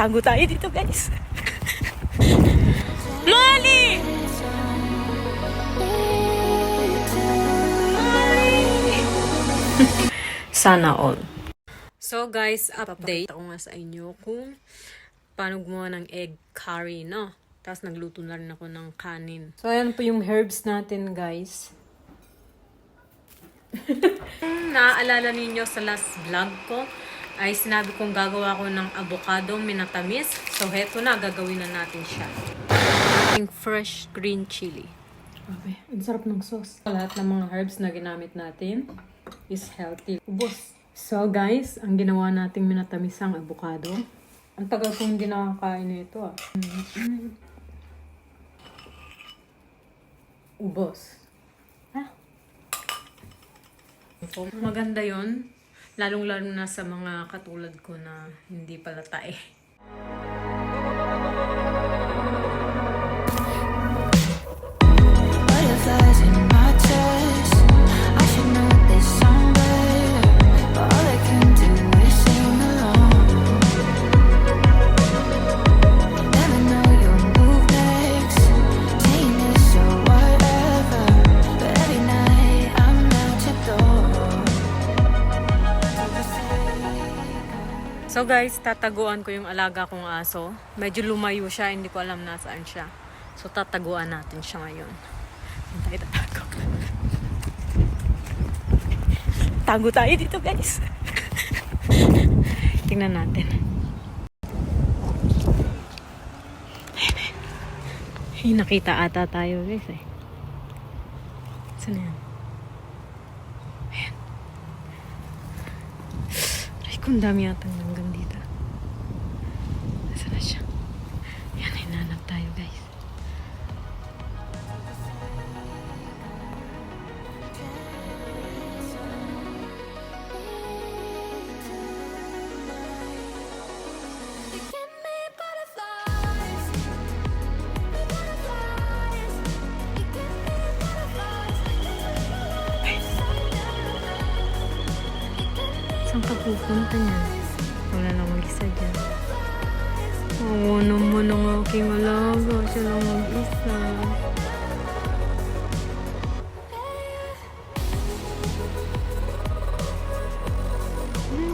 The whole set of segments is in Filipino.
Tago tayo dito, guys. Molly! Sana all. So guys, update ako nga sa inyo kung paano gumawa ng egg curry, no? Tapos nagluto na rin ako ng kanin. So ayan po yung herbs natin, guys. Naaalala ninyo sa last vlog ko, ay sinabi kong gagawa ko ng avocado minatamis. So heto na, gagawin na natin siya. Fresh green chili. Grabe, ang sarap ng sauce. Lahat ng mga herbs na ginamit natin is healthy. Ubos. So guys, ang ginawa nating minatamis ang avocado. Ang tagal kong hindi nakakain nito ah. Ubos. Ah. Maganda yon Lalong-lalo na sa mga katulad ko na hindi pala tae. So guys, tataguan ko yung alaga kong aso. Medyo lumayo siya, hindi ko alam nasaan siya. So tataguan natin siya ngayon. Saan tayo tatago? Tago tayo dito guys. Tingnan natin. Ay, nakita ata tayo guys eh. Saan yan? Ayan. Ay, kung dami yata hanggang dito. Saan ka pupunta niya? Wala lang mag-isa dyan. Oo naman ang aking alaga. Siya lang mag-isa.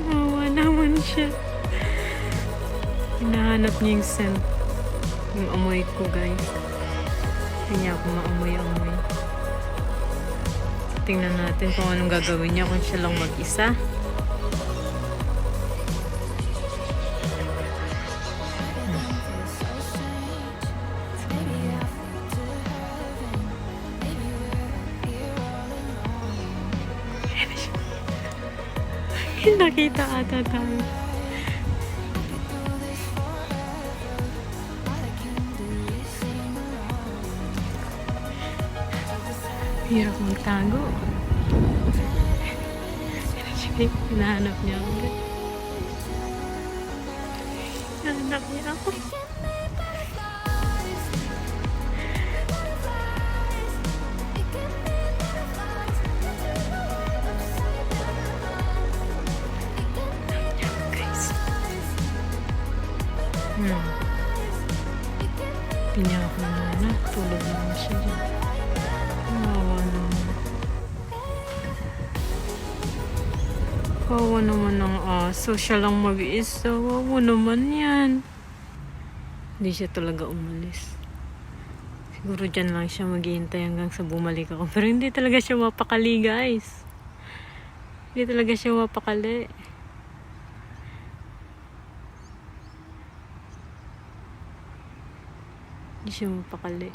Nawa naman siya. Hinahanap niya yung scent. Yung amoy ko, guys. Hindi niya ako maamoy-amoy. Tingnan natin kung anong gagawin niya kung siya lang mag-isa. Nakita ata tayo. Hirap magtago. Sige, hinahanap niya ako. Hinahanap niya ako. Aso. Siya lang mag-isa. Kawawa naman yan. Hindi siya talaga umalis. Siguro dyan lang siya maghihintay hanggang sa bumalik ako. Pero hindi talaga siya mapakali, guys. Hindi talaga siya mapakali. Hindi siya mapakali.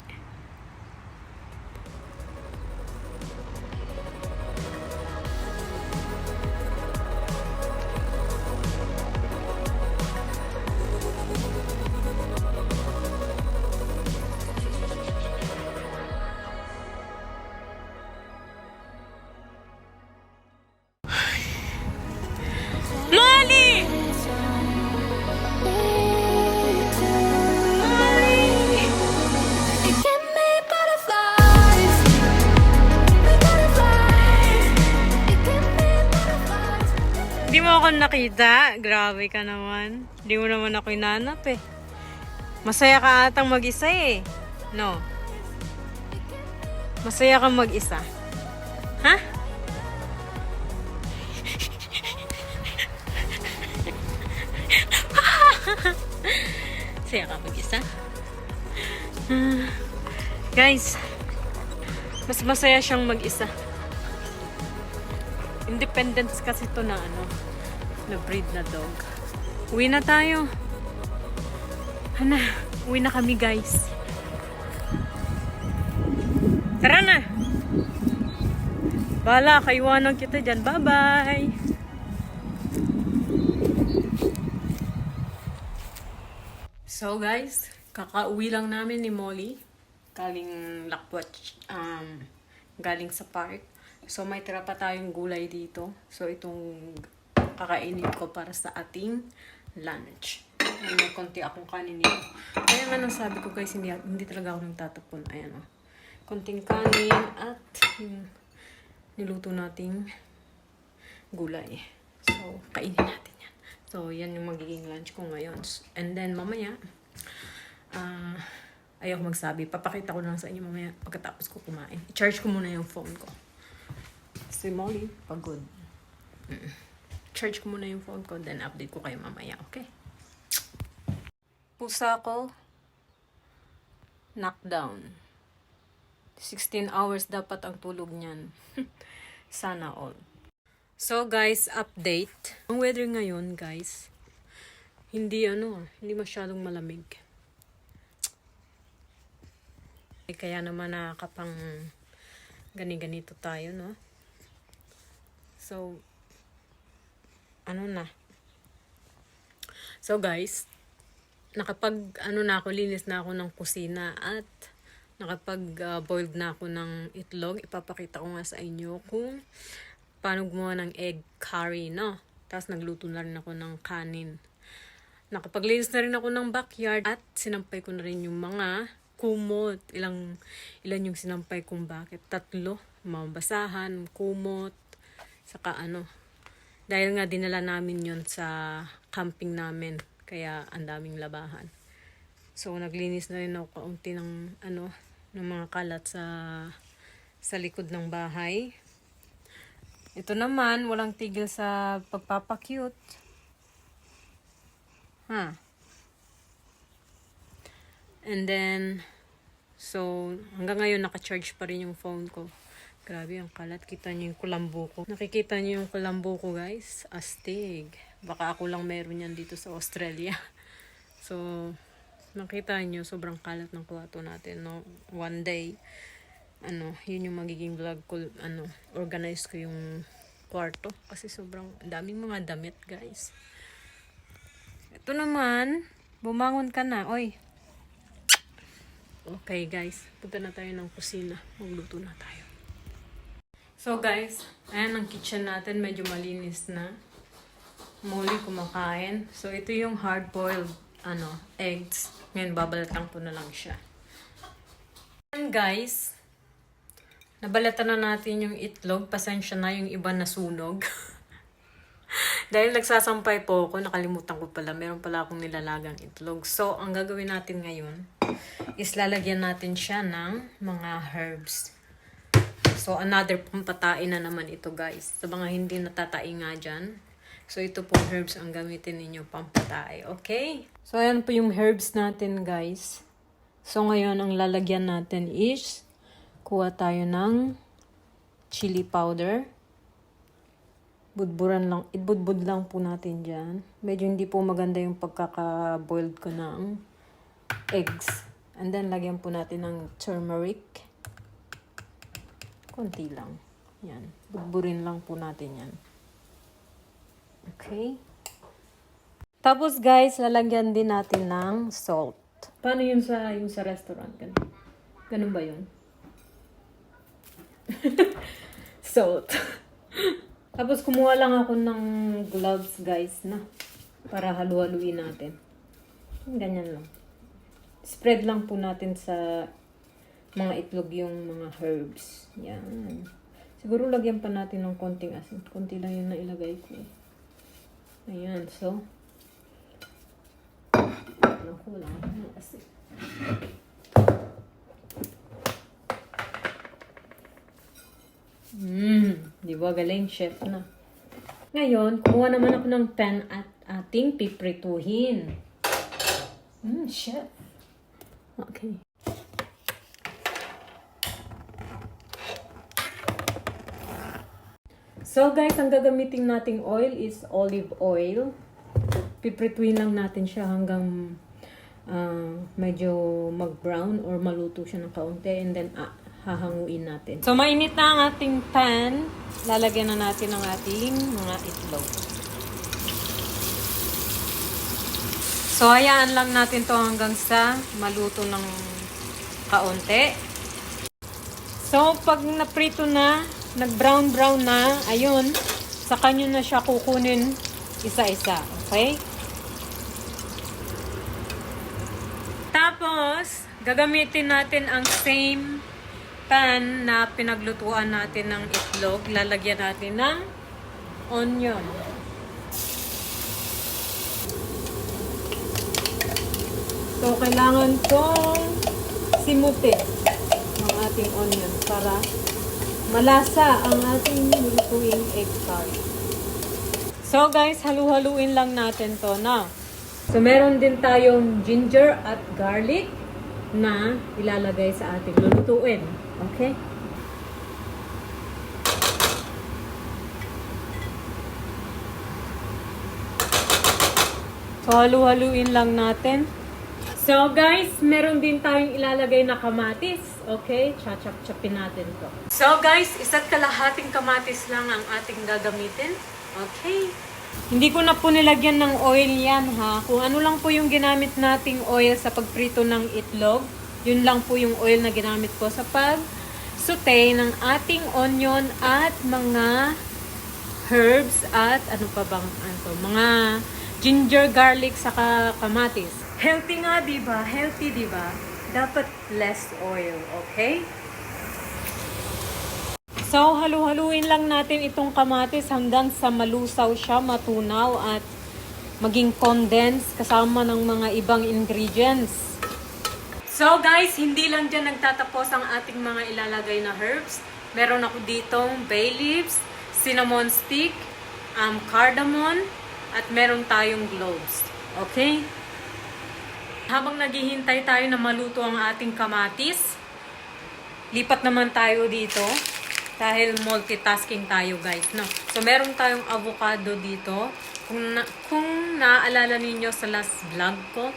Hindi mo ako nakita. Grabe ka naman. Hindi mo naman ako inanap eh. Masaya ka atang mag-isa eh. No. Masaya kang mag-isa. Ha? Masaya ka mag-isa? Ah, guys, mas masaya siyang mag-isa. Independence kasi to na ano, na breed na dog. Uwi na tayo. Hana, uwi na kami guys. Tara na! Bala, kaiwanan kita dyan. Bye-bye! So guys, kakauwi lang namin ni Molly. Galing Lakwat, um, galing sa park. So may tira pa tayong gulay dito. So itong kakainin ko para sa ating lunch. Ayan, may konti akong kanin dito. Kaya nga nang sabi ko guys, hindi, hindi talaga ako nagtatapon. Ayan o. Konting kanin at yung niluto nating gulay. So, kainin natin yan. So, yan yung magiging lunch ko ngayon. And then, mamaya, ah, ayaw ko magsabi. Papakita ko lang sa inyo mamaya pagkatapos ko kumain. I-charge ko muna yung phone ko. Si Molly, pagod. Mm. Charge ko muna yung phone ko, then update ko kayo mamaya, okay? Pusa ko, knockdown. 16 hours dapat ang tulog niyan. Sana all. So guys, update. Ang weather ngayon, guys, hindi ano, hindi masyadong malamig. Eh, Kaya naman nakakapang gani-ganito tayo, no? So, ano na. So guys, nakapag ano na ako, linis na ako ng kusina at nakapag uh, boiled na ako ng itlog. Ipapakita ko nga sa inyo kung paano gumawa ng egg curry, no? Tapos nagluto na rin ako ng kanin. Nakapaglinis na rin ako ng backyard at sinampay ko na rin yung mga kumot. Ilang, ilan yung sinampay kong bakit? Tatlo. Mga basahan, kumot, saka ano. Dahil nga dinala namin yon sa camping namin. Kaya ang daming labahan. So, naglinis na rin ako kaunti ng, ano, ng mga kalat sa, sa likod ng bahay. Ito naman, walang tigil sa pagpapakute. Ha? And then, so, hanggang ngayon naka-charge pa rin yung phone ko. Grabe, ang kalat. Kita niyo yung kulambo ko. Nakikita niyo yung kulambo ko, guys. Astig. Baka ako lang meron yan dito sa Australia. So, nakita niyo sobrang kalat ng kwarto natin, no? One day, ano, yun yung magiging vlog ko, ano, organize ko yung kwarto. Kasi sobrang daming mga damit, guys. Ito naman, bumangon ka na. Oy, Okay guys, punta na tayo ng kusina. Magluto na tayo. So guys, ayan ang kitchen natin. Medyo malinis na. Muli kumakain. So ito yung hard-boiled ano, eggs. Ngayon babalatan ko na lang siya. Ayan guys, nabalatan na natin yung itlog. Pasensya na yung iba na sunog. Dahil nagsasampay po ako, nakalimutan ko pala, meron pala akong nilalagang itlog. So, ang gagawin natin ngayon is lalagyan natin siya ng mga herbs. So, another pampatain na naman ito, guys. Sa mga hindi natatai nga dyan. So, ito pong herbs ang gamitin ninyo pampatay. Okay? So, ayan po yung herbs natin, guys. So, ngayon, ang lalagyan natin is kuha tayo ng chili powder budburan lang, ibudbud lang po natin dyan. Medyo hindi po maganda yung pagkaka-boiled ko ng eggs. And then, lagyan po natin ng turmeric. Konti lang. Yan. Budburin lang po natin yan. Okay. Tapos guys, lalagyan din natin ng salt. Paano yun sa, yung sa restaurant? Ganun, Ganun ba yun? salt. Tapos kumuha lang ako ng gloves guys na para halu-haluin natin. Ganyan lang. Spread lang po natin sa mga itlog yung mga herbs. Yan. Siguro lagyan pa natin ng konting asin. Konti lang yung nailagay ko. eh. Ayan, so. Naku, wala akong kasi. Hmm, di ba galing chef na. Ngayon, kumuha naman ako ng pan at ating piprituhin. Hmm, chef. Okay. So guys, ang gagamitin nating oil is olive oil. Piprituin lang natin siya hanggang ah, medyo mag-brown or maluto siya ng kaunti and then ah, hahanguin natin. So mainit na ang ating pan. Lalagyan na natin ang ating mga itlog. So hayaan lang natin to hanggang sa maluto ng kaunti. So, pag naprito na, nag-brown-brown na, ayun, sa kanyo na siya kukunin isa-isa. Okay? Tapos, gagamitin natin ang same pan na pinaglutuan natin ng itlog. Lalagyan natin ng onion. So, kailangan kong simutin ang ating onion para malasa ang ating lutuing egg curry. So guys, halu-haluin lang natin to na. So meron din tayong ginger at garlic na ilalagay sa ating lulutuin. Okay? So halu-haluin lang natin. So guys, meron din tayong ilalagay na kamatis. Okay? Chachap-chapin natin to. So guys, isa't kalahating kamatis lang ang ating gagamitin. Okay? Hindi ko na po nilagyan ng oil yan ha. Kung ano lang po yung ginamit nating oil sa pagprito ng itlog, yun lang po yung oil na ginamit ko sa pag saute ng ating onion at mga herbs at ano pa bang ano mga ginger, garlic, saka kamatis. Healthy nga, di ba? Healthy, di ba? Dapat less oil, okay? So, halu-haluin lang natin itong kamatis hanggang sa malusaw siya, matunaw at maging condensed kasama ng mga ibang ingredients. So guys, hindi lang dyan nagtatapos ang ating mga ilalagay na herbs. Meron ako ditong bay leaves, cinnamon stick, um, cardamom, at meron tayong cloves. Okay? Habang naghihintay tayo na maluto ang ating kamatis, lipat naman tayo dito dahil multitasking tayo guys no? So meron tayong avocado dito. Kung na, kung naaalala ninyo sa last vlog ko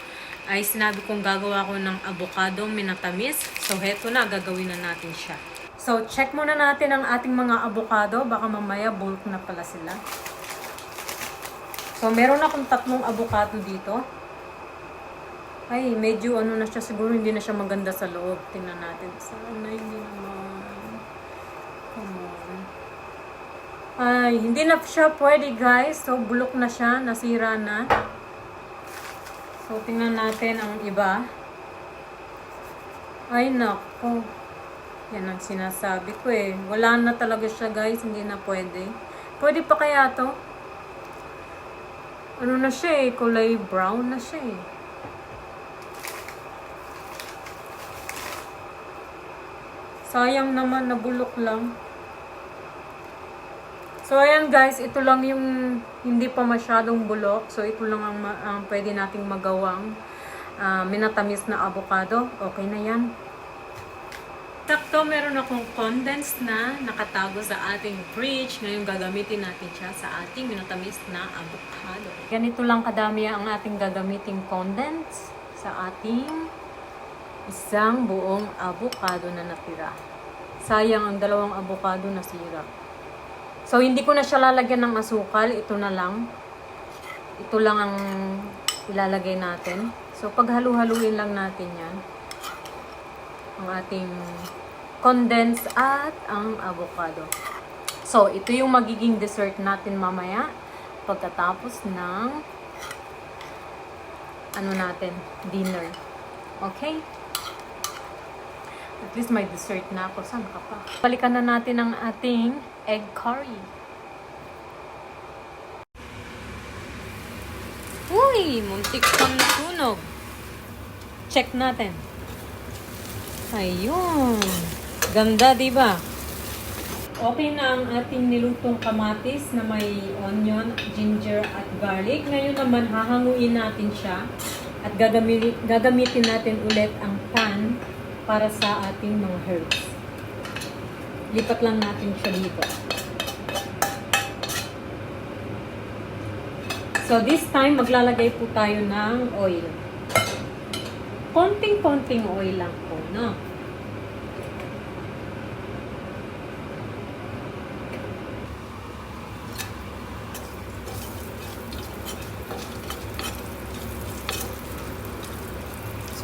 ay sinabi kong gagawa ko ng avocado minatamis. So heto na gagawin na natin siya. So check muna natin ang ating mga avocado. Baka mamaya bulk na pala sila. So meron akong tatlong avocado dito ay medyo ano na siya siguro hindi na siya maganda sa loob tingnan natin sana hindi naman Come on. Ay, hindi na siya pwede guys. So, bulok na siya. Nasira na. So, tingnan natin ang iba. Ay, nako. Yan ang sinasabi ko eh. Wala na talaga siya guys. Hindi na pwede. Pwede pa kaya to? Ano na siya eh. Kulay brown na siya eh. Sayang naman, nabulok lang. So, ayan guys, ito lang yung hindi pa masyadong bulok. So, ito lang ang, ang pwede nating magawang ah, minatamis na avocado. Okay na yan. Sakto, meron akong condensed na nakatago sa ating fridge. Ngayon, gagamitin natin siya sa ating minatamis na avocado. Ganito lang kadami ang ating gagamiting condensed sa ating isang buong avocado na natira. Sayang ang dalawang avocado na sira. So, hindi ko na siya lalagyan ng asukal. Ito na lang. Ito lang ang ilalagay natin. So, paghalu-haluin lang natin yan. Ang ating condensed at ang avocado. So, ito yung magiging dessert natin mamaya. Pagkatapos ng ano natin, dinner. Okay? At least may dessert na ako. Saan ka pa? Balikan na natin ang ating egg curry. Ay, muntik pang nasunog. Check natin. Ayun. Ganda, di ba? Okay na ang ating nilutong kamatis na may onion, ginger, at garlic. Ngayon naman, hahanguin natin siya at gagamitin, gagamitin natin ulit ang para sa ating mga herbs. Lipat lang natin siya dito. So this time, maglalagay po tayo ng oil. Konting-konting oil lang po, no?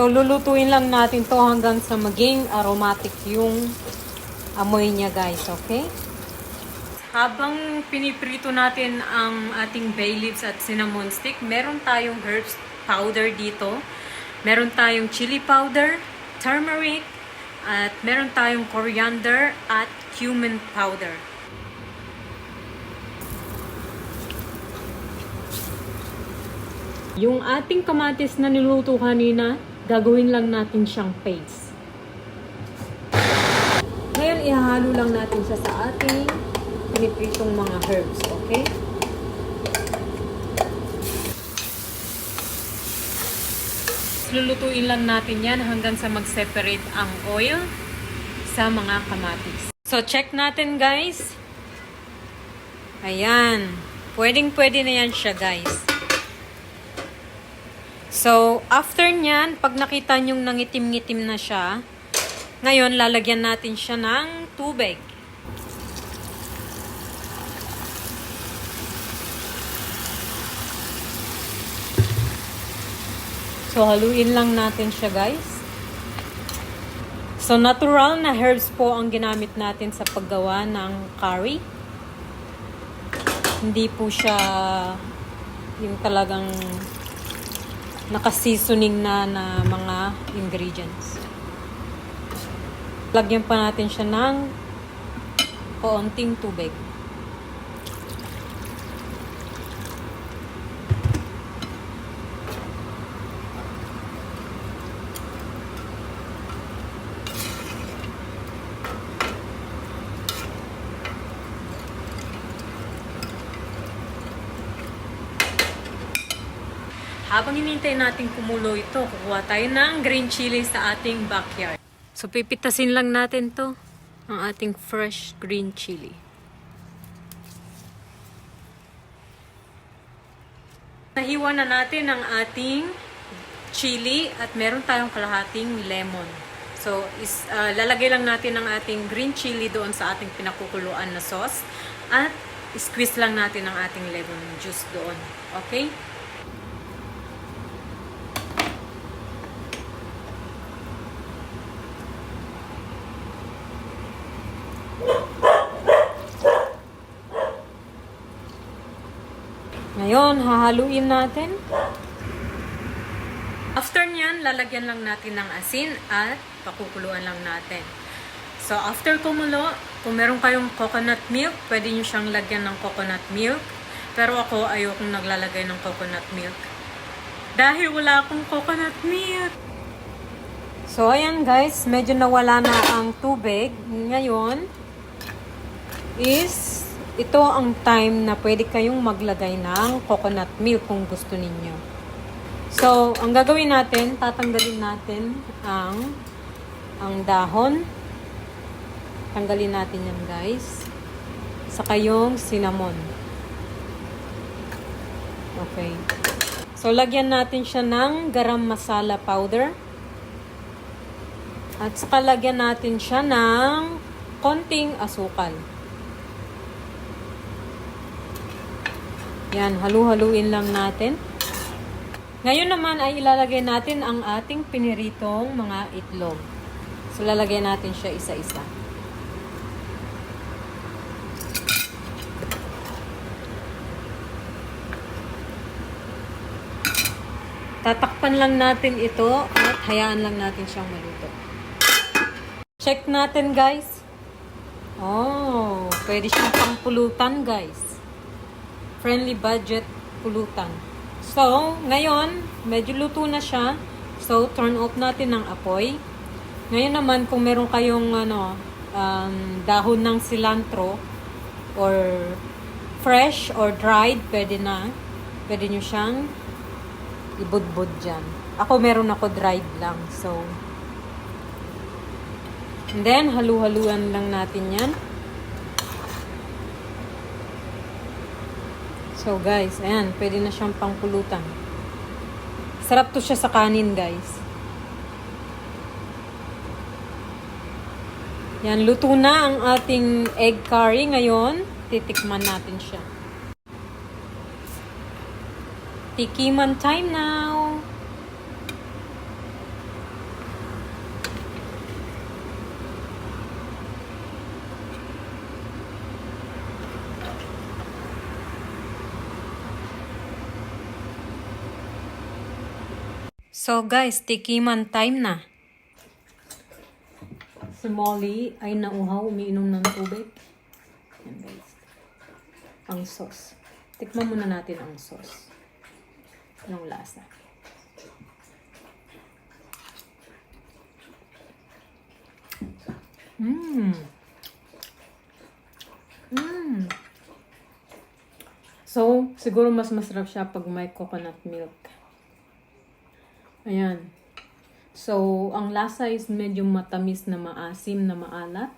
So, lulutuin lang natin to hanggang sa maging aromatic yung amoy niya, guys. Okay? Habang piniprito natin ang ating bay leaves at cinnamon stick, meron tayong herbs powder dito. Meron tayong chili powder, turmeric, at meron tayong coriander at cumin powder. Yung ating kamatis na niluto kanina, gagawin lang natin siyang paste. Ngayon, ihahalo lang natin siya sa ating pinipritong mga herbs, okay? Lulutuin lang natin yan hanggang sa mag-separate ang oil sa mga kamatis. So, check natin guys. Ayan. Pwedeng-pwede na yan siya guys. So, after nyan, pag nakita nyong nangitim-ngitim na siya, ngayon, lalagyan natin siya ng tubig. So, haluin lang natin siya, guys. So, natural na herbs po ang ginamit natin sa paggawa ng curry. Hindi po siya yung talagang naka-seasoning na na mga ingredients. Lagyan pa natin siya ng kaunting tubig. Habang hinintay natin kumulo ito, kukuha tayo ng green chili sa ating backyard. So, pipitasin lang natin to, ang ating fresh green chili. Nahiwa na natin ang ating chili at meron tayong kalahating lemon. So, is, ah, lalagay lang natin ang ating green chili doon sa ating pinakukuluan na sauce at squeeze lang natin ang ating lemon juice doon. Okay? Ngayon, hahaluin natin. After nyan, lalagyan lang natin ng asin at pakukuluan lang natin. So, after kumulo, kung meron kayong coconut milk, pwede nyo siyang lagyan ng coconut milk. Pero ako, ayokong naglalagay ng coconut milk. Dahil wala akong coconut milk. So, ayan guys, medyo nawala na ang tubig. Ngayon, is ito ang time na pwede kayong maglagay ng coconut milk kung gusto ninyo. So, ang gagawin natin, tatanggalin natin ang ang dahon. Tanggalin natin yan, guys. Saka yung cinnamon. Okay. So, lagyan natin siya ng garam masala powder. At saka lagyan natin siya ng konting asukal. Yan, halu-haluin lang natin. Ngayon naman ay ilalagay natin ang ating piniritong mga itlog. So, lalagay natin siya isa-isa. Tatakpan lang natin ito at hayaan lang natin siyang maluto. Check natin guys. Oh, pwede siyang pangpulutan guys. Friendly budget pulutan. So, ngayon, medyo luto na siya. So, turn off natin ng apoy. Ngayon naman, kung meron kayong ano, um, dahon ng cilantro or fresh or dried, pwede na. Pwede nyo siyang ibudbud dyan. Ako meron ako dried lang. So, and then, halu-haluan lang natin yan. So guys, ayan, pwede na siyang pangpulutan. Sarap to siya sa kanin, guys. Yan, luto na ang ating egg curry ngayon. Titikman natin siya. Tikiman time now. So guys, tikiman time na. Si Molly ay nauhaw, umiinom ng tubig. Yan guys. Ang sauce. Tikman muna natin ang sauce. Anong lasa? Mmm. Mmm. So, siguro mas masarap siya pag may coconut milk. Ayan. So, ang lasa is medyo matamis na maasim na maalat.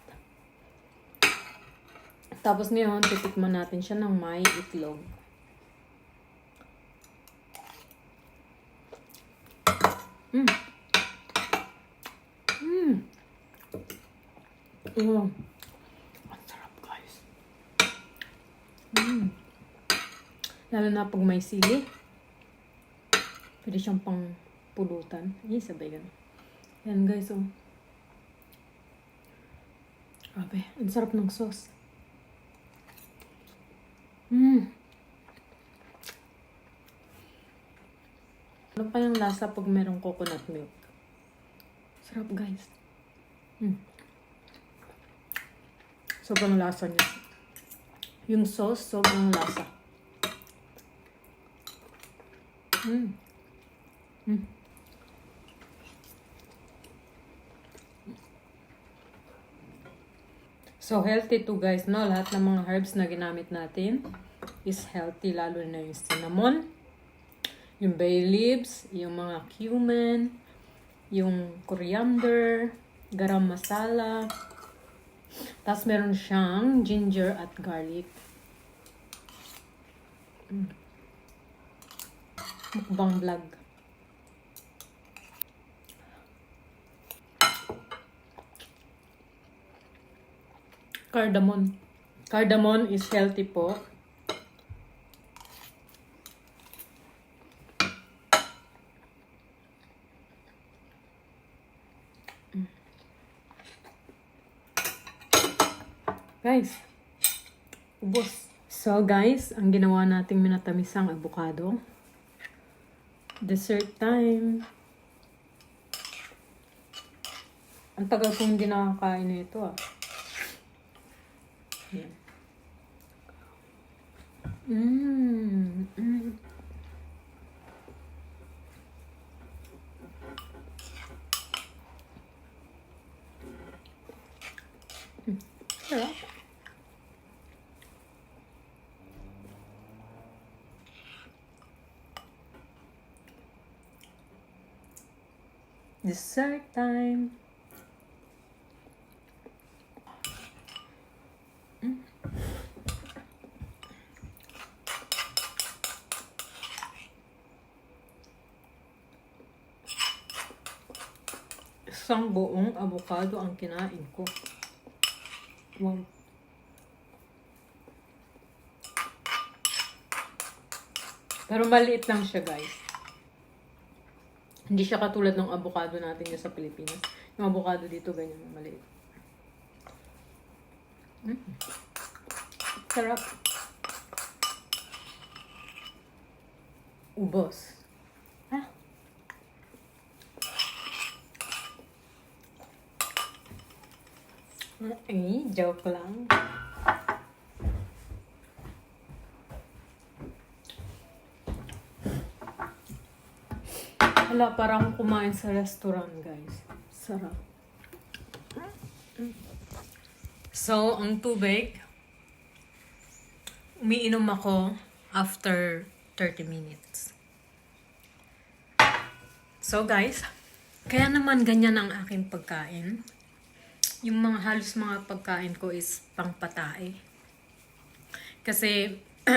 Tapos ngayon, titikman natin siya ng may itlog. Mm. Mm. Oh. Ang sarap, guys. Mm. Lalo na pag may sili. Pwede siyang pang pulutan. Ay, sabay ganun. Yan guys, oh. Grabe, ang sarap ng sauce. Mmm. Ano pa yung lasa pag merong coconut milk? Sarap guys. Mm. Sobrang lasa niya. Yung sauce, sobrang lasa. Mm. Mm. So, healthy to guys, no? Lahat ng mga herbs na ginamit natin is healthy, lalo na yung cinnamon, yung bay leaves, yung mga cumin, yung coriander, garam masala, tapos meron siyang ginger at garlic. Mukbang vlog. Cardamom. Cardamom is healthy po. Guys, ubos. So guys, ang ginawa nating minatamisang avocado. Dessert time. Ang tagal kong hindi nakakain na ito ah. Yan. Mm, mm. Mm, Sarap. Dessert time. Isang buong avocado ang kinain ko. Wow. Pero maliit lang siya, guys. Hindi siya katulad ng avocado natin dyan sa Pilipinas. Yung avocado dito, ganyan, maliit. Mm. Sarap. Ubos. Ay, joke lang. Hala, parang kumain sa restaurant, guys. Sarap. So, ang tubig, umiinom ako after 30 minutes. So, guys, kaya naman ganyan ang aking pagkain. Yung mga halos mga pagkain ko is pangpatae. Kasi,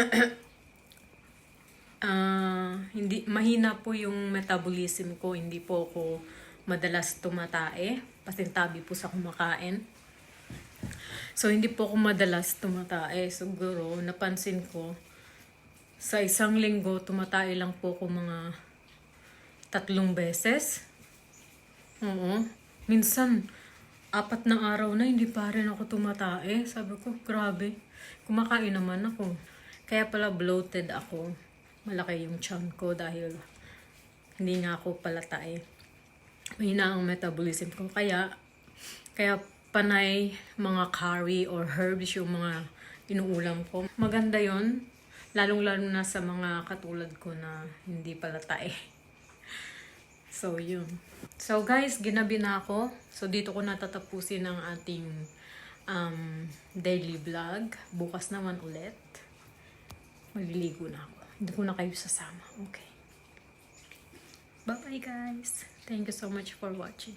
ah hindi mahina po yung metabolism ko, hindi po ako madalas tumatae, pasintabi po sa kumakain. So hindi po ako madalas tumatae. Siguro napansin ko sa isang linggo tumatae lang po ako mga tatlong beses. Oo. Minsan apat na araw na hindi pa rin ako tumatae. Sabi ko, grabe. Kumakain naman ako. Kaya pala bloated ako. Malaki yung chan ko dahil hindi nga ako palatay. Mahina ang metabolism ko. Kaya, kaya panay mga curry or herbs yung mga inuulam ko. Maganda yon Lalong-lalo na sa mga katulad ko na hindi palatay. So, yun. So, guys, ginabi na ako. So, dito ko natatapusin ang ating um, daily vlog. Bukas naman ulit. Maliligo na ako. Hindi ko na kayo sasama. Okay. Bye-bye, guys. Thank you so much for watching.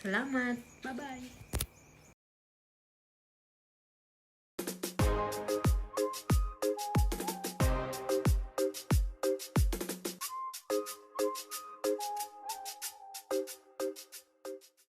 Salamat. Bye-bye.